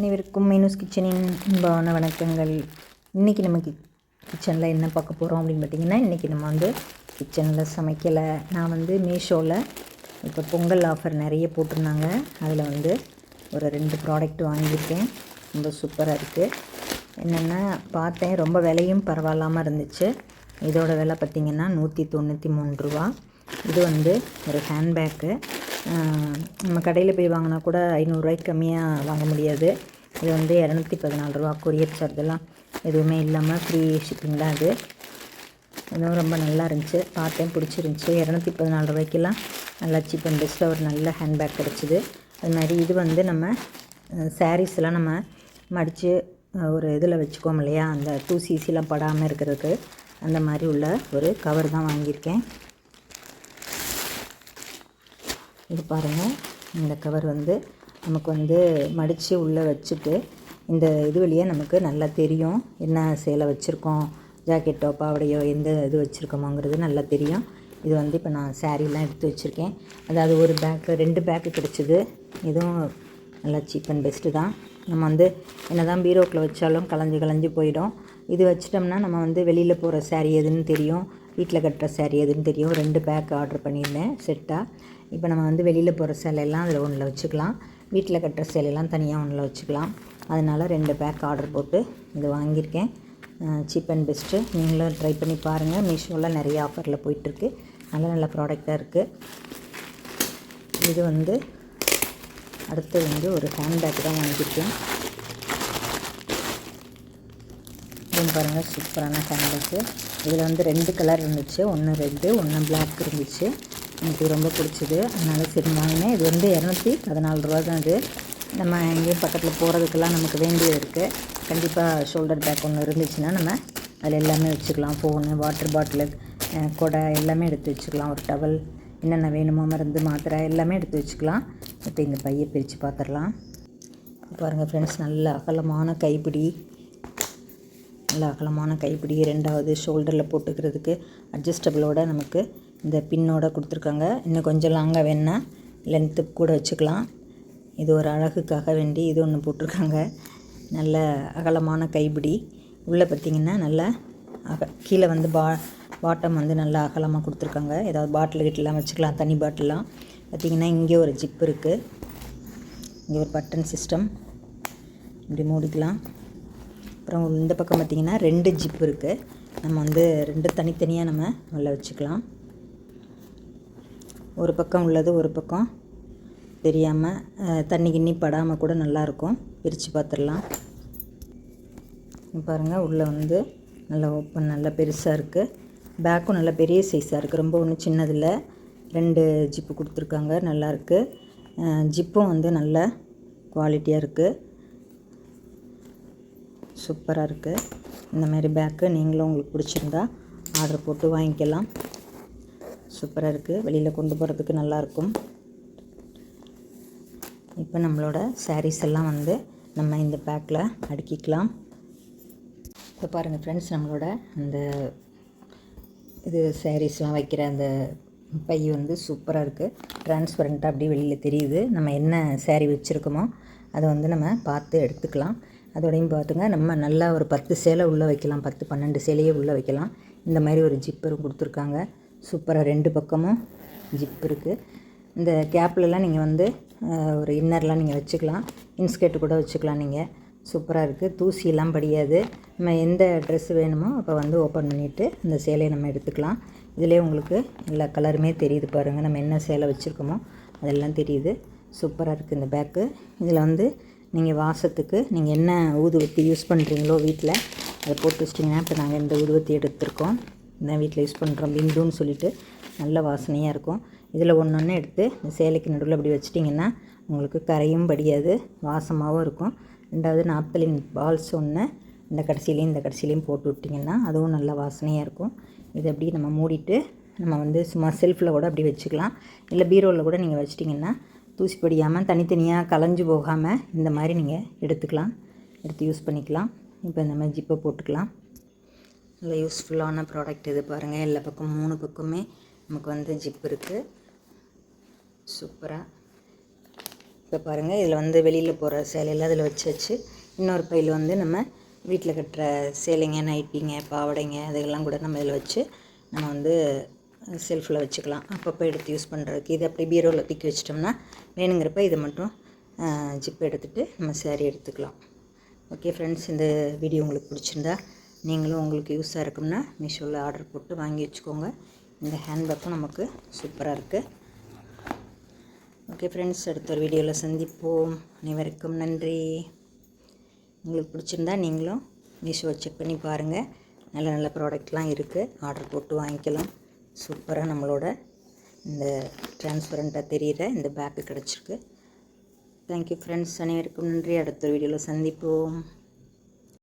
அனைவருக்கும் மீனூஸ் கிச்சனின் அன்பான வணக்கங்கள். இன்றைக்கி நம்ம கி கிச்சனில் என்ன பார்க்க போகிறோம் அப்படின்னு பார்த்தீங்கன்னா இன்றைக்கி நம்ம வந்து கிச்சனில் சமைக்கலை. நான் வந்து மீஷோவில் இப்போ பொங்கல் ஆஃபர் நிறைய போட்டிருந்தாங்க. அதில் வந்து ஒரு ரெண்டு ப்ராடக்ட் வாங்கியிருக்கேன். ரொம்ப சூப்பராக இருக்குது என்னென்னா பார்த்தேன் ரொம்ப விலையும் பரவாயில்லாமல் இருந்துச்சு. இதோட விலை பார்த்திங்கன்னா நூற்றி தொண்ணூற்றி மூணு ரூபா. இது வந்து ஒரு ஹேண்ட்பேக்கு நம்ம கடையில் போய் வாங்கினா கூட ஐநூறுரூவாய்க்கு கம்மியாக வாங்க முடியாது. இது வந்து இரநூத்தி பதினாலு ரூபா கொரியர் சார்ஜெல்லாம் எதுவுமே இல்லாமல் ஃப்ரீ ஷிப்பிங் தான் அது. இதுவும் ரொம்ப நல்லா இருந்துச்சு. பார்த்தேன் பிடிச்சிருந்துச்சி. இரநூத்தி பதினாலு ரூபாய்க்கெல்லாம் நல்லா சீப் அண்ட் பெஸ்ட்டாக ஒரு நல்ல ஹேண்ட்பேக் கிடச்சிது. அது மாதிரி இது வந்து நம்ம சாரீஸ்லாம் நம்ம மடித்து ஒரு இதில் வச்சுக்கோம் இல்லையா? அந்த தூசிசிலாம் படாமல் இருக்கிறதுக்கு அந்த மாதிரி உள்ள ஒரு கவர் தான் வாங்கியிருக்கேன். இது பாருங்கள் இந்த கவர் வந்து நமக்கு வந்து மடித்து உள்ளே வச்சுட்டு இந்த இது வழியே நமக்கு நல்லா தெரியும். என்ன சேலை வச்சுருக்கோம் ஜாக்கெட்டோ பாவடையோ எந்த இது வச்சுருக்கோமோங்கிறது நல்லா தெரியும். இது வந்து இப்போ நான் சாரீலாம் எடுத்து வச்சுருக்கேன். அதாவது ஒரு பேக்கு ரெண்டு பேக்கு கிடச்சிது. இதுவும் நல்லா சீப் அண்ட் பெஸ்ட்டு தான். நம்ம வந்து என்ன தான் பீரோக்கில் வச்சாலும் கலைஞ்சு கலைஞ்சு போயிடும். இது வச்சிட்டோம்னா நம்ம வந்து வெளியில் போகிற சாரீ எதுன்னு தெரியும். வீட்டில் கட்டுற சாரீ எதுன்னு தெரியும். ரெண்டு பேக் ஆர்டர் பண்ணியிருந்தேன் செட்டாக இப்போ நம்ம வந்து வெளியில் போகிற சேலையெல்லாம் அதில் ஒன்றில் வச்சுக்கலாம். வீட்டில் கட்டுற சேலையெல்லாம் தனியாக ஒன்றில் வச்சுக்கலாம். அதனால் ரெண்டு பேக் ஆர்டர் போட்டு இது வாங்கியிருக்கேன். சீப் அண்ட் பெஸ்ட்டு நீங்களும் ட்ரை பண்ணி பாருங்கள் மீஷோவில் நிறைய ஆஃபரில் போயிட்டுருக்கு. நல்ல நல்ல ப்ராடக்டாக இருக்குது இது வந்து அடுத்து வந்து ஒரு ஹேண்ட்பேக் தான் வாங்கியிருக்கேன். பாருங்கள் சூப்பரான ஹேண்ட்பேக்கு இதில் வந்து ரெண்டு கலர் இருந்துச்சு. ஒன்று ரெட்டு ஒன்று பிளாக் இருந்துச்சு. எனக்கு ரொம்ப பிடிச்சிது. அதனால் சரி வாங்கினேன். இது வந்து இரநூத்தி பதினாலு ரூபா தான் இது. நம்ம எங்கேயும் பக்கத்தில் போகிறதுக்கெல்லாம் நமக்கு வேண்டியது இருக்குது கண்டிப்பாக ஷோல்டர் பேக் ஒன்று இருந்துச்சுன்னா நம்ம அதில் எல்லாமே வச்சுக்கலாம். ஃபோனு வாட்டர் பாட்டிலு கொடை எல்லாமே எடுத்து வச்சுக்கலாம். ஒரு டவல் என்னென்ன வேணுமோ மருந்து மாத்திரை எல்லாமே எடுத்து வச்சுக்கலாம். இப்போ இந்த பையை பிரித்து பார்த்துடலாம் பாருங்கள் ஃப்ரெண்ட்ஸ் நல்ல அகலமான கைப்பிடி. நல்ல அகலமான கைப்பிடி ரெண்டாவது ஷோல்டரில் போட்டுக்கிறதுக்கு அட்ஜஸ்டபிளோட நமக்கு இந்த பின்னோட கொடுத்துருக்காங்க. இன்னும் கொஞ்சம் லாங்காக வேணால் லென்த்து கூட வச்சுக்கலாம். இது ஒரு அழகுக்காக வேண்டி இது ஒன்று போட்டிருக்காங்க. நல்ல அகலமான கைப்பிடி. உள்ளே பார்த்திங்கன்னா நல்ல அக கீழே வந்து பா பாட்டம் வந்து நல்லா அகலமாக கொடுத்துருக்காங்க. ஏதாவது பாட்டில் கிட்டலாம் வச்சுக்கலாம். தனி பாட்டிலாம் பார்த்திங்கன்னா இங்கே ஒரு ஜிப் இருக்குது இங்கே ஒரு பட்டன் சிஸ்டம் இப்படி மூடிக்கலாம். அப்புறம் இந்த பக்கம் பார்த்திங்கன்னா ரெண்டு ஜிப் இருக்குது நம்ம வந்து ரெண்டு தனித்தனியாக நம்ம உள்ள வச்சுக்கலாம். ஒரு பக்கம் உள்ளது ஒரு பக்கம் தெரியாமல் தண்ணி கிண்ணி படாமல் கூட நல்லாயிருக்கும் பிரித்து பார்த்துடலாம் பாருங்கள் உள்ளே வந்து நல்லா ஓப்பன் நல்லா பெருசாக இருக்குது பேக்கும் நல்லா பெரிய சைஸாக இருக்குது ரொம்ப ஒன்றும் சின்னதில் ரெண்டு ஜிப்பு கொடுத்துருக்காங்க. நல்லாயிருக்கு ஜிப்பும் வந்து நல்ல குவாலிட்டியாக இருக்குது சூப்பராக இருக்குது இந்த மாதிரி பேக்கு நீங்களும் உங்களுக்கு பிடிச்சிருந்தா ஆர்டர் போட்டு வாங்கிக்கலாம். சூப்பராக இருக்குது வெளியில் கொண்டு போகிறதுக்கு நல்லாயிருக்கும் இப்போ நம்மளோட சாரீஸ் எல்லாம் வந்து நம்ம இந்த பேக்கில் அடுக்கிக்கலாம். இப்போ பாருங்கள் ஃப்ரெண்ட்ஸ் நம்மளோட அந்த இது சாரீஸ்லாம் வைக்கிற அந்த பை வந்து சூப்பராக இருக்குது டிரான்ஸ்பரண்ட்டாக அப்படியே வெளியில் தெரியுது. நம்ம என்ன சேரீ வச்சுருக்கோமோ அதை வந்து நம்ம பார்த்து எடுத்துக்கலாம். அதோடையும் பார்த்துங்க நம்ம நல்லா ஒரு பத்து சேலை உள்ளே வைக்கலாம் பத்து பன்னெண்டு சேலையே உள்ளே வைக்கலாம். இந்த மாதிரி ஒரு ஜிப்பரும் கொடுத்துருக்காங்க. சூப்பராக ரெண்டு பக்கமும் ஜிப் இருக்குது இந்த கேப்லலாம் நீங்கள் வந்து ஒரு இன்னர்லாம் நீங்கள் வச்சுக்கலாம். இன்ஸ்கர்ட் கூட வச்சுக்கலாம் நீங்கள் சூப்பராக இருக்குது தூசியெல்லாம் படியாது. நம்ம எந்த ட்ரெஸ் வேணுமோ அப்போ வந்து ஓப்பன் பண்ணிவிட்டு இந்த சேலையை நம்ம எடுத்துக்கலாம். இதிலே உங்களுக்கு எல்லா கலருமே தெரியுது பாருங்கள் நம்ம என்ன சேலை வச்சுருக்கோமோ அதெல்லாம் தெரியுது. சூப்பராக இருக்குது இந்த பேக்கு இதில் வந்து நீங்கள் வாசத்துக்கு நீங்கள் என்ன ஊதுவத்தி யூஸ் பண்ணுறீங்களோ வீட்டில் அதை போட்டு வச்சிட்டிங்கன்னா இப்போ நாங்கள் இந்த ஊதுவத்தி எடுத்திருக்கோம். இதான் வீட்டில் யூஸ் பண்ணுறோம். பிந்துன்னு சொல்லிட்டு நல்ல வாசனையாக இருக்கும். இதில் ஒன்று ஒன்று எடுத்து இந்த சேலைக்கு நடுவில் அப்படி வச்சிட்டிங்கன்னா உங்களுக்கு கரையும் படியாது வாசமாகவும் இருக்கும். ரெண்டாவது நாப்தலின் பால்ஸ் ஒன்று இந்த கடைசிலையும் இந்த கடைசிலையும் போட்டு விட்டிங்கன்னா அதுவும் நல்ல வாசனையாக இருக்கும். இது அப்படியே நம்ம மூடிட்டு நம்ம வந்து சும்மா செல்ஃபில் கூட அப்படி வச்சுக்கலாம். இல்லை பீரோவில் கூட நீங்கள் வச்சிட்டிங்கன்னா தூசி படியாமல் தனித்தனியாக கலைஞ்சு போகாமல் இந்த மாதிரி நீங்கள் எடுத்துக்கலாம். எடுத்து யூஸ் பண்ணிக்கலாம். இப்போ இந்த மாதிரி ஜிப்பை போட்டுக்கலாம். நல்ல யூஸ்ஃபுல்லான ப்ராடக்ட் இது பாருங்கள் எல்லா பக்கம் மூணு பக்கமே நமக்கு வந்து ஜிப் இருக்குது சூப்பராக இப்போ பாருங்கள் இதில் வந்து வெளியில் போகிற சேலையெல்லாம் அதில் வச்சு வச்சு இன்னொரு பையில் வந்து நம்ம வீட்டில் கட்டுற சேலைங்க நைட்டிங்க பாவாடைங்க அதெல்லாம் கூட நம்ம இதில் வச்சு நம்ம வந்து செல்ஃபில் வச்சுக்கலாம். அப்பப்போ எடுத்து யூஸ் பண்ணுறதுக்கு இது அப்படி பீரோவில் தூக்கி வச்சிட்டோம்னா வேணுங்கிறப்ப இதை மட்டும் ஜிப் எடுத்துகிட்டு நம்ம சேரீ எடுத்துக்கலாம். ஓகே ஃப்ரெண்ட்ஸ் இந்த வீடியோ உங்களுக்கு பிடிச்சிருந்தா நீங்களும் உங்களுக்கு யூஸாக இருக்கும்னா மீஷோவில் ஆர்டர் போட்டு வாங்கி வச்சுக்கோங்க. இந்த ஹேண்ட்பேக்கும் நமக்கு சூப்பராக இருக்குது ஓகே ஃப்ரெண்ட்ஸ் அடுத்த ஒரு வீடியோவில் சந்திப்போம். அனைவருக்கும் நன்றி. உங்களுக்கு பிடிச்சிருந்தா நீங்களும் மீஷோவை செக் பண்ணி பாருங்கள் நல்ல நல்ல ப்ராடக்ட்லாம் இருக்குது ஆர்டர் போட்டு வாங்கிக்கலாம். சூப்பராக நம்மளோட இந்த டிரான்ஸ்பரண்ட்டாக தெரிகிற இந்த பேக்கு கிடச்சிருக்கு. தேங்க்யூ ஃப்ரெண்ட்ஸ் அனைவருக்கும் நன்றி. அடுத்த வீடியோவில் சந்திப்போம்.